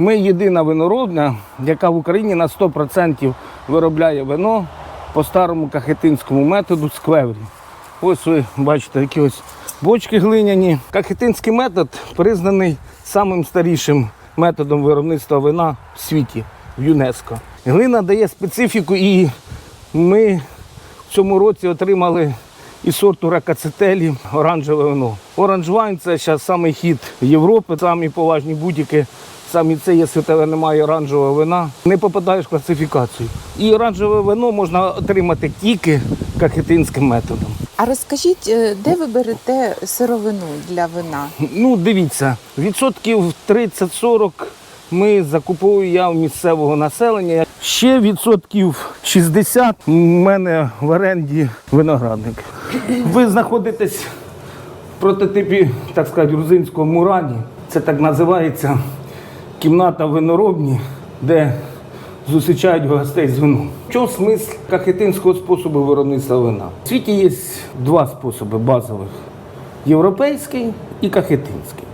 Ми єдина виноробня, яка в Україні на 100% виробляє вино по старому кахетинському методу з квеврі. Ось ви бачите, такі ось бочки глиняні. Кахетинський метод признаний самим старішим методом виробництва вина в світі в ЮНЕСКО. Глина дає специфіку, і ми в цьому році отримали і сорту ракацетелі оранжеве вино. Оранж вайн це зараз самий хід Європи, самі поважні будь-які. Самі це є світове немає оранжевого вина, не попадаєш в класифікацію. І оранжеве вино можна отримати тільки кахетинським методом. А розкажіть, е, де ви берете сировину для вина? Ну, дивіться, відсотків 30-40 ми закуповую я в місцевого населення. Ще відсотків 60 у мене в оренді виноградник. Ви знаходитесь в прототипі, так сказати, грузинського мурані. Це так називається кімната виноробні, де зустрічають гостей з вином. Чому смисл кахетинського способу виробництва вина? В світі є два способи базових європейський і кахетинський.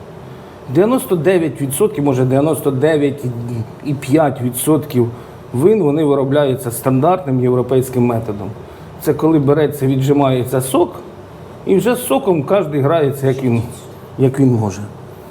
99%, може 99,5% вин вони виробляються стандартним європейським методом. Це коли береться, віджимається сок, і вже з соком кожен грається, як він, як він може.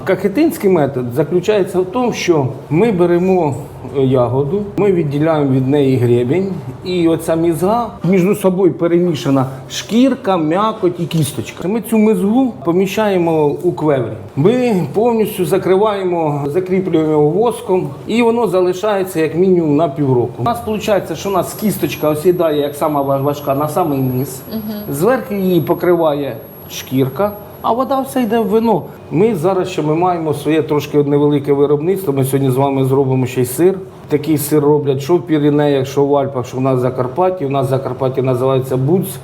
Кахетинський метод заключається в тому, що ми беремо е, ягоду, ми відділяємо від неї гребінь, і оця мізга між собою перемішана шкірка, м'якоть і кісточка. Ми цю мизгу поміщаємо у квеврі. Ми повністю закриваємо, закріплюємо його воском, і воно залишається як мінімум на півроку. У нас виходить, що у нас кісточка осідає як сама важка на самий низ. Зверху її покриває шкірка. А вода все йде в вино. Ми зараз ще ми маємо своє трошки невелике виробництво. Ми сьогодні з вами зробимо ще й сир. Такий сир роблять що в Піренеях, що в Альпах, що в нас в Закарпатті. У нас в Закарпатті називається буц, е,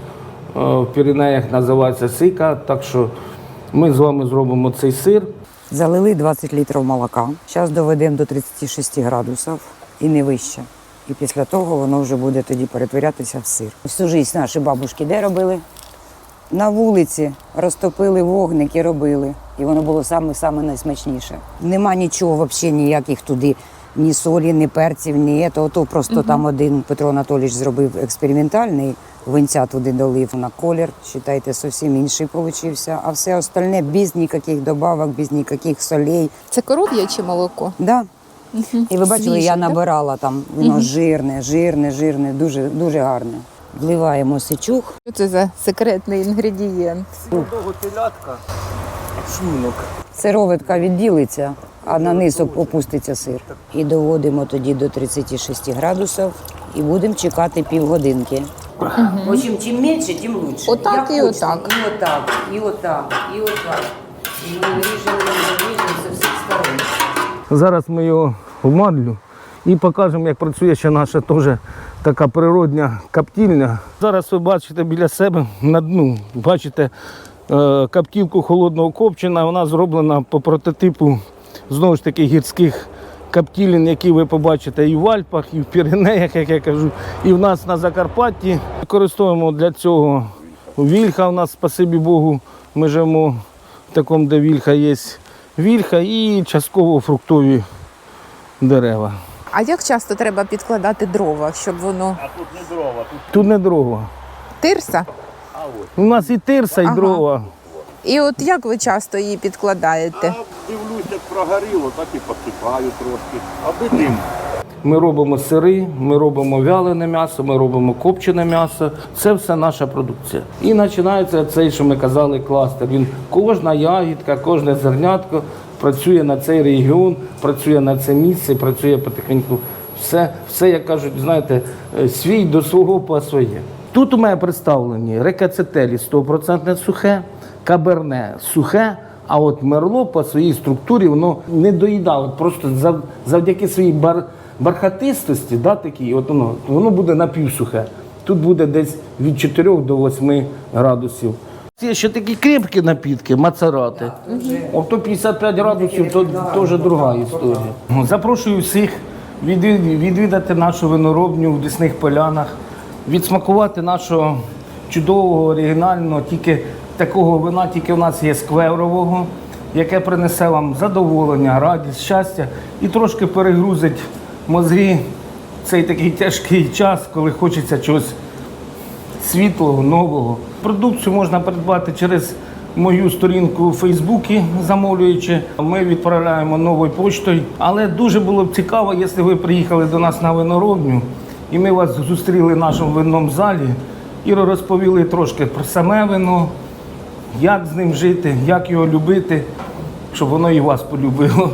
в Піренеях називається сика. Так що ми з вами зробимо цей сир. Залили 20 літрів молока. Зараз доведемо до 36 градусів і не вище. І після того воно вже буде тоді перетворятися в сир. Всю життя наші бабушки де робили? На вулиці розтопили вогник і робили. І воно було саме-саме найсмачніше. Нема нічого взагалі ніяких туди, ні солі, ні перців, ні того. То просто там один Петро Анатолійович зробив експериментальний, винця туди долив на колір. Считайте, зовсім інший получився. А все остальне без ніяких добавок, без ніяких солей. Це коров'яче молоко. Да. І ви бачили, Свіже, я так? набирала там, воно жирне, жирне, жирне, дуже, дуже гарне. Вливаємо сичух. Що це за секретний інгредієнт? Того телятка, шлунок. Сироватка відділиться, а на низок опуститься сир. І доводимо тоді до 36 градусів і будемо чекати півгодинки. В общем, чим менше, тим лучше. Отак і отак. І отак, і отак, і отак. І ми ріжемо, ріжемо з усіх сторон. Зараз ми його вмадлю і покажемо, як працює ще наша теж така природня каптільня. Зараз ви бачите біля себе на дну, бачите е, холодного копчена. Вона зроблена по прототипу знову ж таки гірських каптілін, які ви побачите і в Альпах, і в Піренеях, як я кажу, і в нас на Закарпатті. Використовуємо для цього вільха. У нас, спасибі Богу, ми живемо в такому, де вільха є вільха і частково фруктові дерева. А як часто треба підкладати дрова, щоб воно А Тут не дрова. Тут не дрова. тирса? У нас і тирса, і Ага. дрова. І от як ви часто її підкладаєте? Дивлюсь, як прогоріло, так і посипаю трошки. Аби дим. Ми робимо сири, ми робимо вялене м'ясо, ми робимо копчене м'ясо. Це все наша продукція. І починається цей, що ми казали, кластер. Він кожна ягідка, кожне зернятко працює на цей регіон, працює на це місце, працює потихеньку. Все, все, як кажуть, знаєте, е, свій до свого по своє. Тут у мене представлені рекацетелі 100% сухе, каберне сухе, а от мерло по своїй структурі воно не доїдало. Просто завдяки своїй бар, бархатистості, да, такій, от воно, воно буде напівсухе. Тут буде десь від 4 до 8 градусів. Є ще такі крепкі напітки, мацарати. Ото 55 градусів, то теж друга історія. Запрошую всіх відвідати нашу виноробню в Десних Полянах, відсмакувати нашого чудового, оригінального, тільки такого вина, тільки в нас є сквеврового. яке принесе вам задоволення, радість, щастя і трошки перегрузить мозги цей такий тяжкий час, коли хочеться чогось світлого, нового. Продукцію можна придбати через мою сторінку у Фейсбуці, замовлюючи. Ми відправляємо новою поштою. Але дуже було б цікаво, якщо ви приїхали до нас на виноробню, і ми вас зустріли в нашому винному залі і розповіли трошки про саме вино, як з ним жити, як його любити, щоб воно і вас полюбило.